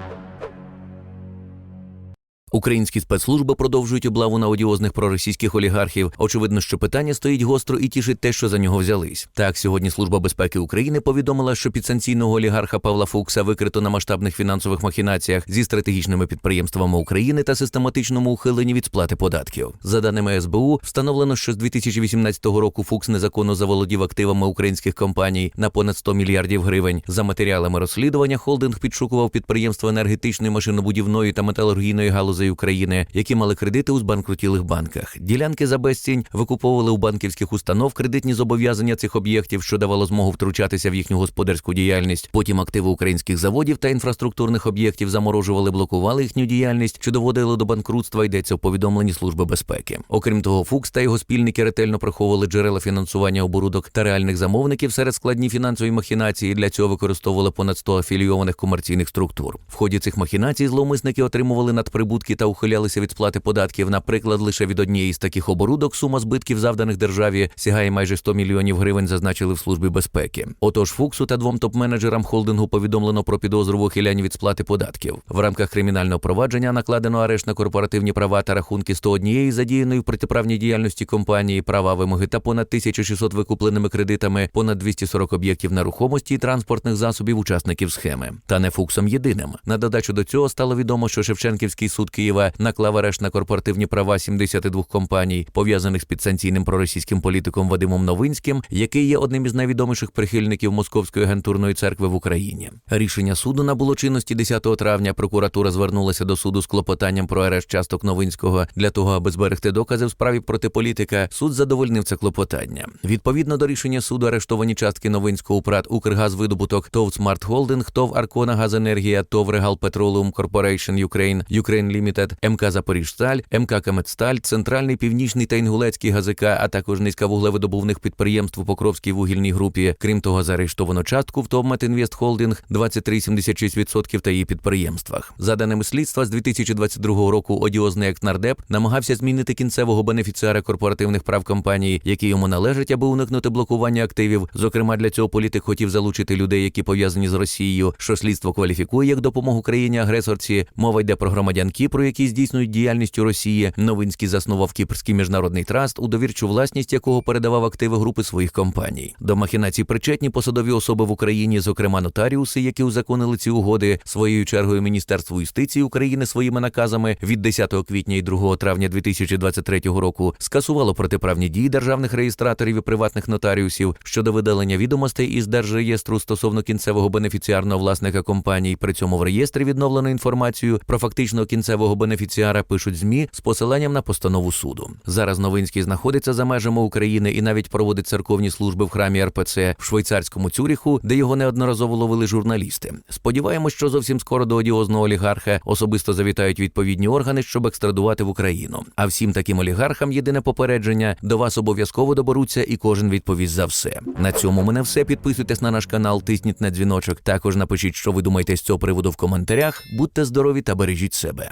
Thank you. Українські спецслужби продовжують облаву на одіозних проросійських олігархів. Очевидно, що питання стоїть гостро і тішить те, що за нього взялись. Так, сьогодні Служба безпеки України повідомила, що підсанкційного олігарха Павла Фукса викрито на масштабних фінансових махінаціях зі стратегічними підприємствами України та систематичному ухиленні від сплати податків. За даними СБУ, встановлено, що з 2018 року Фукс незаконно заволодів активами українських компаній на понад 100 мільярдів гривень. За матеріалами розслідування холдинг підшукував підприємства енергетичної, машинобудівної та металургійної галузей України, які мали кредити у збанкрутілих банках. Ділянки за безцінь викуповували у банківських установ кредитні зобов'язання цих об'єктів, що давало змогу втручатися в їхню господарську діяльність. Потім активи українських заводів та інфраструктурних об'єктів заморожували, блокували їхню діяльність, що доводило до банкрутства. Йдеться в повідомленні Служби безпеки. Окрім того, Фукс та його спільники ретельно приховували джерела фінансування оборудок та реальних замовників серед складні фінансові махінації. Для цього використовували понад 100 афілійованих комерційних структур. В ході цих махінацій зловмисники отримували надприбутки та ухилялися від сплати податків. Наприклад, лише від однієї з таких оборудок сума збитків, завданих державі, сягає майже 100 мільйонів гривень, зазначили в службі безпеки. Отож, Фуксу та двом топ-менеджерам холдингу повідомлено про підозру в ухилянні від сплати податків. В рамках кримінального провадження накладено арешт на корпоративні права та рахунки 101 задіяної в протиправній діяльності компанії, права вимоги та понад 1600 викупленими кредитами, понад 240 об'єктів нерухомості і транспортних засобів учасників схеми. Та не Фуксом єдиним. На додачу до цього стало відомо, що Шевченківський суд Києва наклав арешт на корпоративні права 72 компаній, пов'язаних з підсанкційним проросійським політиком Вадимом Новинським, який є одним із найвідоміших прихильників Московської агентурної церкви в Україні. Рішення суду набуло чинності 10 травня. Прокуратура звернулася до суду з клопотанням про арешт часток Новинського для того, аби зберегти докази в справі проти політика. Суд задовольнив це клопотання. Відповідно до рішення суду, арештовані частки Новинського УПРАТ Укргазвидобуток, ТОВ Смарт Холдинг, ТОВ Аркона Газенергія, ТОВ Регал Петролеум Корпорейшн Юкрейн, Юкрейн Лімітед, МК Запоріжсталь, МК Каметсталь, Центральний Північний та Інгулецький ГАЗК, а також низка вуглевидобувних підприємств у Покровській вугільній групі. Крім того, заарештовано частку в ТОВ Метінвест Холдинг 23,76% та її підприємствах. За даними слідства, з 2022 року одіозний нардеп намагався змінити кінцевого бенефіціара корпоративних прав компанії, які йому належать, аби уникнути блокування активів. Зокрема, для цього політик хотів залучити людей, які пов'язані з Росією, що слідство кваліфікує як допомогу країні-агресорці. Мова йде про громадян Кіпру, які здійснюють діяльність у Росії. Новинський заснував Кіпрський міжнародний траст, у довірчу власність якого передавав активи групи своїх компаній. До махінацій причетні посадові особи в Україні, зокрема нотаріуси, які узаконили ці угоди. Своєю чергою Міністерство юстиції України своїми наказами від 10 квітня і 2 травня 2023 року скасувало протиправні дії державних реєстраторів і приватних нотаріусів щодо видалення відомостей із держреєстру стосовно кінцевого бенефіціарного власника компаній. При цьому в реєстрі відновлено інформацію про фактичного кінцевого бенефіціара пишуть змі з посиланням на постанову суду. Зараз Новинський знаходиться за межами України і навіть проводить церковні служби в храмі РПЦ в швейцарському Цюріху, де його неодноразово ловили журналісти. Сподіваємось, що зовсім скоро до одіозного олігарха особисто завітають відповідні органи, щоб екстрадувати в Україну. А всім таким олігархам єдине попередження до вас обов'язково доберуться, і кожен відповість за все. На цьому мене все. Підписуйтесь на наш канал, тисніть на дзвіночок. Також напишіть, що ви думаєте з цього приводу в коментарях. Будьте здорові та бережіть себе.